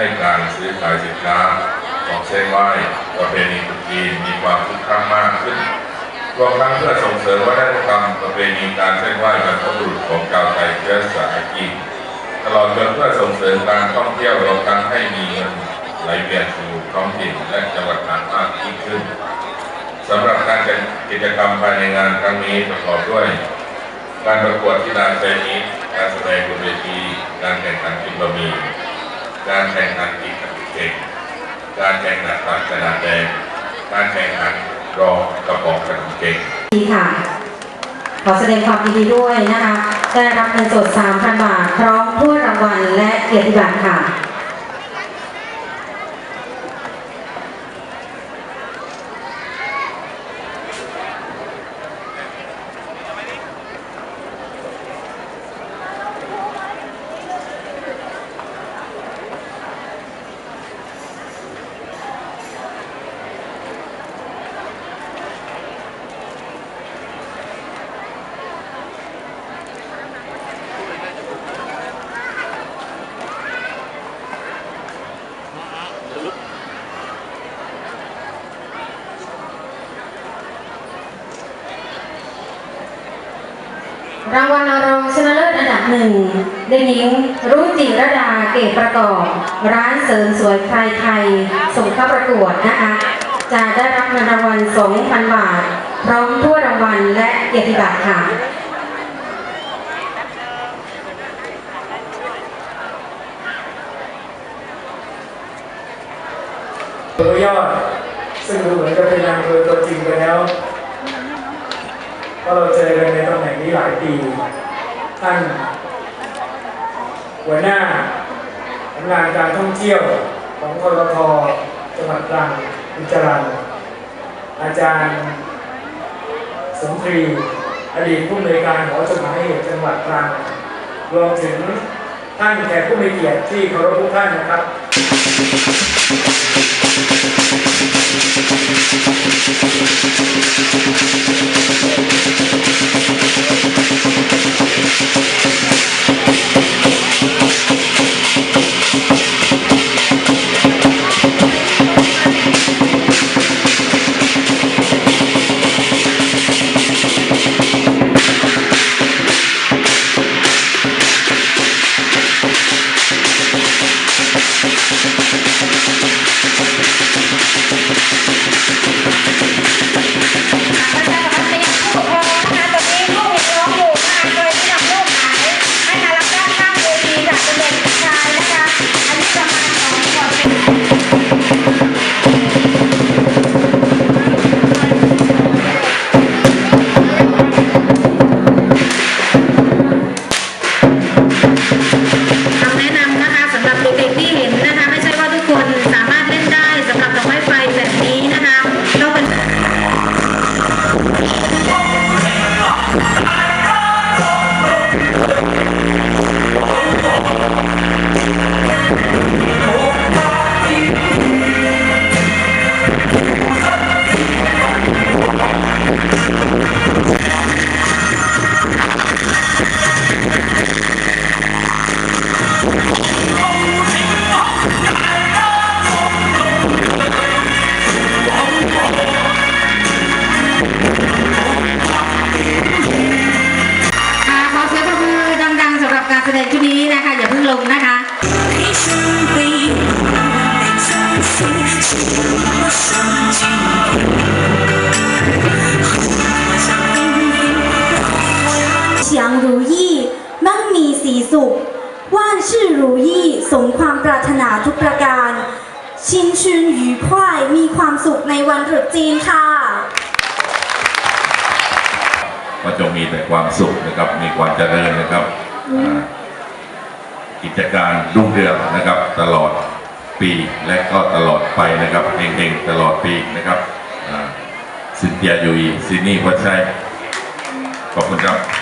ให้การซื้อขายสินค้าของเส้นไหว้ประเพณีตรุษจีนมีความคึกคักมากขึ้นรวมทั้งเพื่อส่งเสริมวัฒนธรรมประเพณีการเส้นไหว้บรรพบุรุษของชาวไทยเชื้อสายจีนตลอดจนเพื่อส่งเสริมการท่องเที่ยวรวมทั้งให้มีเงินไหลเวียนสู่ท้องถิ่นและจังหวัดน่านมากยิ่งขึ้นสำหรับการจัดกิจกรรมภายในงานครั้งนี้ประกอบด้วย การประกวดที่ลานเซนิสการแสดงบนเวที การแข่งขันกินบะหมี่ การแข่งขันกีฬาเก่งการแข่งขันตากกระดาษแดงการแข่งขันรอกระป๋องขนมเก่งดีค่ะ ขอแสดงความยินดีด้วยนะคะ ได้รับเงินสด 3,000 บาท พร้อมถ้วยรางวัลและเกียรติบัตรค่ะ รางวัลรองชนะเลิศอันดับหนึ่งเด็กหญิงรุ่จิรดาเกตประกอบ ร้านเสริมสวยไทยไทยส่งเข้าประกวดนะคะ จะได้รับเงินรางวัล 2,000 บาท พร้อมถ้วรางวัลและเกียรติบัตรค่ะตัวยอดซึ่งดูเหมือนจะเป็นนางเภอตัวจริงไปแล้วเพราะเราเจอกันในตำ นี้หลายปี ท่านหัวหน้าสำนักงานการท่องเที่ยวของทรทจังหวัดตรังคุณจรันอาจารย์สมตรีอดีตผู้อำนวยการหอจดหมายเหตุจังหวัดตรังรวมถึงท่านแขกผู้มีเกียรติที่เคารพทุกท่านนะครับ การแสดงชุดนี้นะคะ อย่าเพิ่งลงนะคะเฉียงรูยี่มั่งมีสีสุข ว่านชื่อรูยี่สมความปรารถนาทุกประการ ชินชืนหยูควายมีความสุขในวันตรุษจีนค่ะก็จงมีแต่ความสุขนะครับ มีความเจริญนะครับ กิจการรุ่งเรืองนะครับ ตลอดปีและก็ตลอดไปนะครับเฮงๆตลอดปีนะครับสินเตียยูอีซินี่วัชชัยขอบคุณครับ